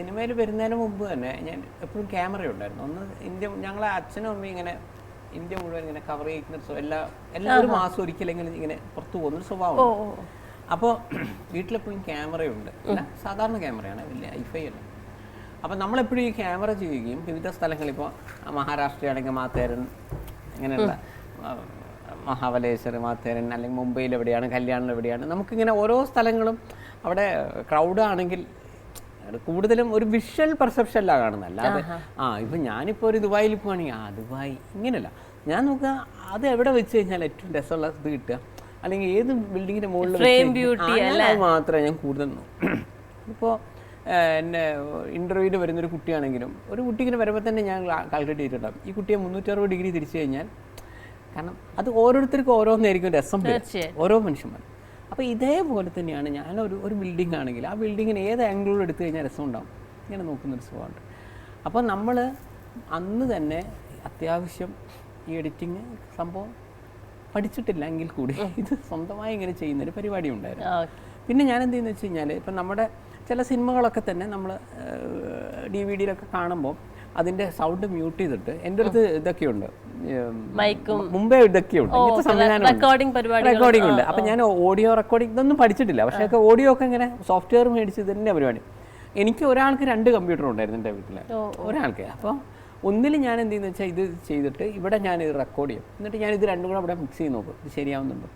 സിനിമയിൽ വരുന്നതിന് മുമ്പ് തന്നെ ഞാൻ എപ്പോഴും ക്യാമറ ഉണ്ടായിരുന്നു. ഒന്ന് ഇന്ത്യ ഞങ്ങളെ അച്ഛനും അമ്മയും ഇങ്ങനെ ഇന്ത്യ മുഴുവൻ ഇങ്ങനെ കവർ ചെയ്യുന്ന എല്ലാ എല്ലാ ഒരു മാസം ഒരിക്കലെങ്കിലും ഇങ്ങനെ പുറത്തു പോകുന്നൊരു സ്വഭാവം അപ്പോൾ വീട്ടിലെപ്പോഴും ക്യാമറയുണ്ട്. സാധാരണ ക്യാമറയാണ് വലിയ ഐഫൈ അല്ല. അപ്പം നമ്മളെപ്പോഴും ഈ ക്യാമറ ചെയ്യുകയും വിവിധ സ്ഥലങ്ങളിൽ ഇപ്പോൾ മഹാരാഷ്ട്രയാണെങ്കിൽ മാത്തേരൻ അങ്ങനെയുള്ള ആ, മഹാബലേശ്വർ മാത്തേരൻ അല്ലെങ്കിൽ മുംബൈയിൽ എവിടെയാണ് കല്യാണിൽ എവിടെയാണ് നമുക്കിങ്ങനെ ഓരോ സ്ഥലങ്ങളും അവിടെ ക്രൗഡ് ആണെങ്കിൽ അത് കൂടുതലും ഒരു വിഷ്വൽ പെർസെപ്ഷനിലാണ് കാണുന്നത് അല്ലാതെ ആ ഇപ്പം ഞാനിപ്പോൾ ഒരു ദുബായിൽ പോവാണെങ്കിൽ ആ ദുബായ് ഇങ്ങനെയല്ല. ഞാൻ നോക്കുക അത് എവിടെ വെച്ച് കഴിഞ്ഞാൽ ഏറ്റവും രസമുള്ള ഇത് കിട്ടുക. അല്ലെങ്കിൽ ഏത് ബിൽഡിങ്ങിന്റെ മുകളിൽ മാത്രമേ ഞാൻ കൂടുതൽ ഇപ്പോൾ എന്നെ ഇന്റർവ്യൂവിന് വരുന്നൊരു കുട്ടിയാണെങ്കിലും ഒരു കുട്ടി വരുമ്പോൾ തന്നെ ഞാൻ കാൽക്കുലേറ്റ് ചെയ്തിട്ടുണ്ടാകും ഈ കുട്ടിയെ മുന്നൂറ്ററുപത് ഡിഗ്രി തിരിച്ചു കഴിഞ്ഞാൽ കാരണം അത് ഓരോരുത്തർക്കും ഓരോന്നായിരിക്കും രസം. ഓരോ മനുഷ്യന്മാർ അപ്പോൾ ഇതേപോലെ തന്നെയാണ് ഞാനൊരു ഒരു ബിൽഡിംഗ് ആണെങ്കിൽ ആ ബിൽഡിങ്ങിന് ഏത് ആംഗിളിൽ എടുത്തു കഴിഞ്ഞാൽ രസം ഉണ്ടാവും ഇങ്ങനെ നോക്കുന്നൊരു സുഖമുണ്ട് അപ്പോൾ നമ്മൾ അന്ന് തന്നെ അത്യാവശ്യം ഈ എഡിറ്റിങ് സംഭവം പഠിച്ചിട്ടില്ല എങ്കിൽ കൂടി ഇത് സ്വന്തമായി ഇങ്ങനെ ചെയ്യുന്നൊരു പരിപാടി ഉണ്ടായിരുന്നു. പിന്നെ ഞാൻ എന്ത് ചെയ്യുന്നത് വെച്ച് കഴിഞ്ഞാൽ ഇപ്പം നമ്മുടെ ചില സിനിമകളൊക്കെ തന്നെ നമ്മൾ ഡി വി ഡിയിലൊക്കെ കാണുമ്പോൾ അതിന്റെ സൗണ്ട് മ്യൂട്ട് ചെയ്തിട്ട് എന്റെ അടുത്ത് ഇതൊക്കെയുണ്ട്. മുമ്പേ ഇതൊക്കെയുണ്ട്. ഇങ്ങനത്തെ സംവിധാനം റെക്കോർഡിംഗ് ഉണ്ട്. അപ്പൊ ഞാൻ ഓഡിയോ റെക്കോർഡിംഗ് ഇതൊന്നും പഠിച്ചിട്ടില്ല. പക്ഷെ ഓഡിയോ ഒക്കെ ഇങ്ങനെ സോഫ്റ്റ്വെയർ മേടിച്ച് തന്നെ പരിപാടി. എനിക്ക് ഒരാൾക്ക് രണ്ട് കമ്പ്യൂട്ടർ ഉണ്ടായിരുന്നു എന്റെ വീട്ടിൽ. ഒരാൾക്ക്. അപ്പൊ ഒന്നിൽ ഞാൻ എന്ത് ചെയ്യുന്ന വെച്ചാൽ ഇത് ചെയ്തിട്ട് ഇവിടെ ഞാൻ ഇത് റെക്കോർഡ് ചെയ്യും. എന്നിട്ട് ഞാൻ ഇത് രണ്ടും കൂടെ ഇവിടെ മിക്സ് ചെയ്ത് നോക്കും. ഇത് ശരിയാവുന്നുണ്ടോ?